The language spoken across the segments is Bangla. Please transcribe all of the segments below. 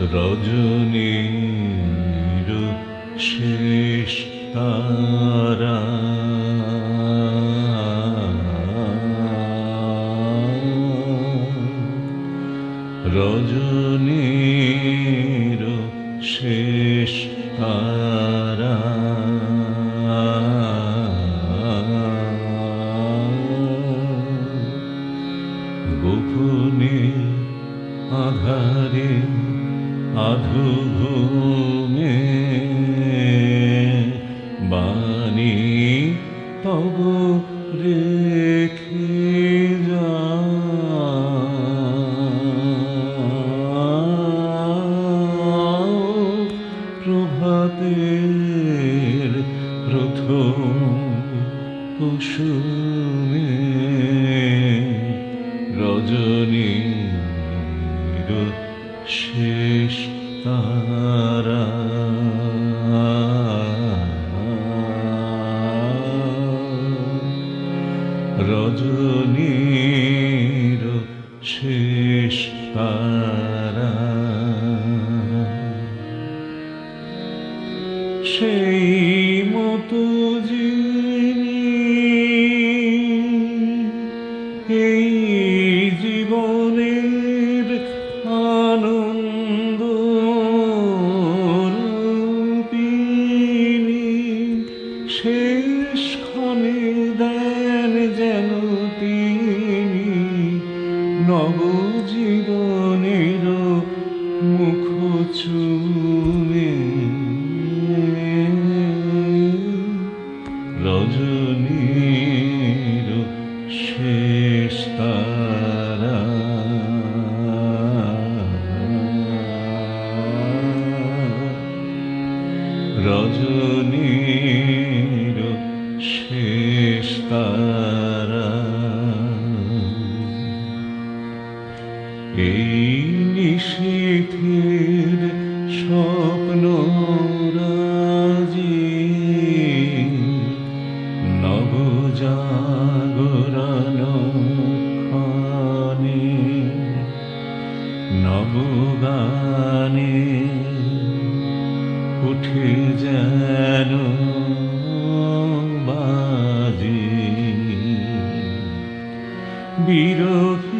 রজনীর শেষ তারা। রজনীর শেষ তারা। গোপনে আধারে আধুঘুমে বাণী তব রেখে যাও প্রভাতের প্রথম কুসুমে। রজনীর শেষ তারা। সেই নবজীবনের মুখ চুমে রজনীর শেষ তারা। রজনীর শেষ তারা। নবগানে উঠে যেন বাজি বিরোহিনী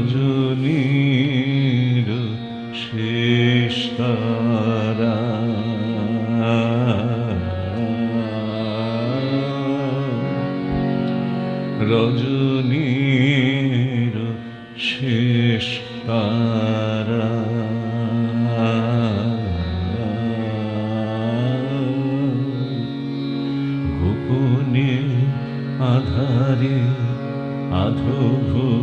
রজনীর শেষ তারা। আধারে আধভূমে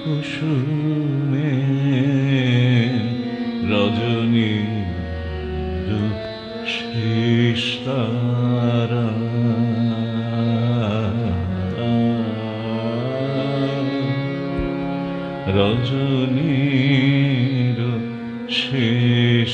কুসুমে রজনী শিষ্টারা রজনীর শেষ